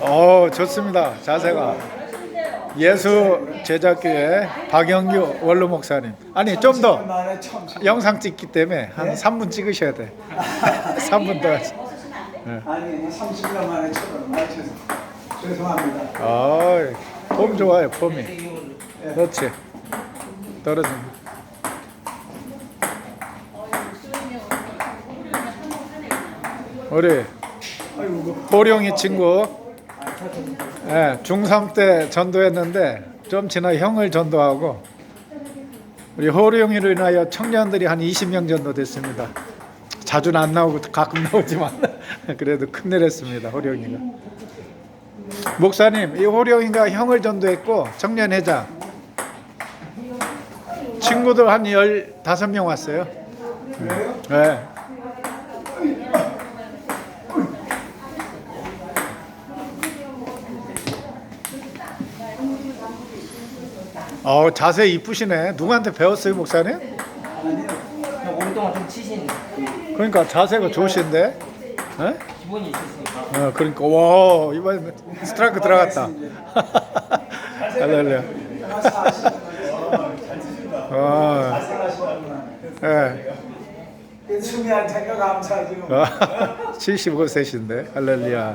어 좋습니다. 자세가. 예수 제작교회 박영규 원로 목사님. 아니 좀 더. 영상 찍기 때문에 한 3분 찍으셔야 돼. 3분 더. 아니 30년 만에 처음 맞춰서. 죄송합니다. 어이 폼 좋아요 폼이. 그렇지. 떨어진다 우리 호룡이 친구 예, 중3 때 전도했는데 좀 지나 형을 전도하고 우리 호룡이로 인하여 청년들이 한 20명 정도 됐습니다. 자주는 안 나오고 가끔 나오지만 그래도 큰일 했습니다. 호룡이가. 목사님, 이 호룡이가 형을 전도했고 청년회장 친구들 한 15명 왔어요. 네. 어 자세 이쁘시네. 누구한테 배웠어요, 목사님? 그냥 오랫동안 좀 치신 그러니까 자세가 좋으신데. 예? 기본이 있으시니까 어, 그러니까 와 이번 스트라이크 들어갔다. 할렐루야. 어, 예. 수미한테가 감사하죠. 어, 75세신데 할렐루야.